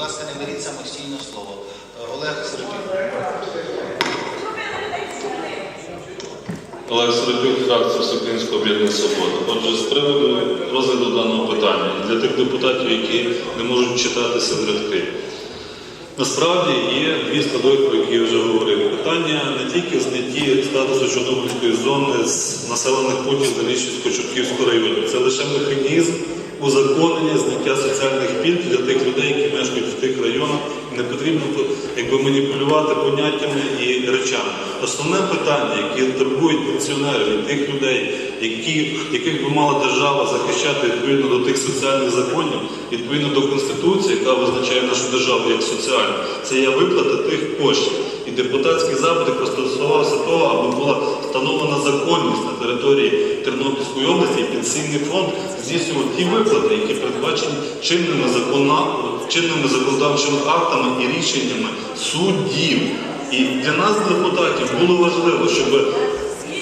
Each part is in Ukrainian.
ласка, не беріть самостійно слово. Олег Середюк. Олег Середюк, фракція Всеукраїнського об'єднання Свобода. Отже, з приводу розгляду даного питання для тих депутатів, які не можуть читатися в рядки. Насправді є дві складові, про які я вже говорив. Питання не тільки знятті статусу Чорнобильської зони з населених пунктів Заліщицько-Чортківського району. Це лише механізм узаконення зняття соціальних пільг для тих людей, які мешкають. Не потрібно якби, маніпулювати поняттями і речами. Основне питання, яке турбують пенсіонерів і тих людей, які, яких би мала держава захищати відповідно до тих соціальних законів, відповідно до Конституції, яка визначає нашу державу як соціальну, це є виплата тих коштів. І депутатський запит якраз стосувався того, аби була встановлена законність на території Тернопільської області, і пенсійний фонд здійснював ті виплати, які передбачені чинними, закона, чинними законодавчими актами і рішеннями суддів. І для нас, депутатів, було важливо, щоб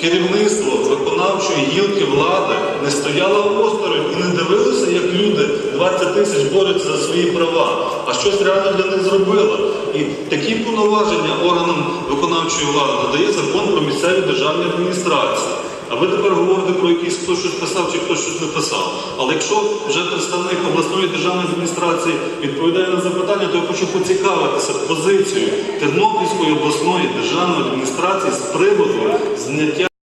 керівництво виконавчої гілки влади не стояло осторонь і не дивилося, як люди 20 тисяч борються за свої права, а щось реально для них зробило. І такі повноваження органам виконавчої влади надає закон про місцеві державні адміністрації. А ви тепер говорите про якийсь хтось щось писав чи хтось щось не писав. Але якщо вже представник обласної державної адміністрації відповідає на запитання, то я хочу поцікавитися позицією Тернопільської обласної державної адміністрації з приводу зняття.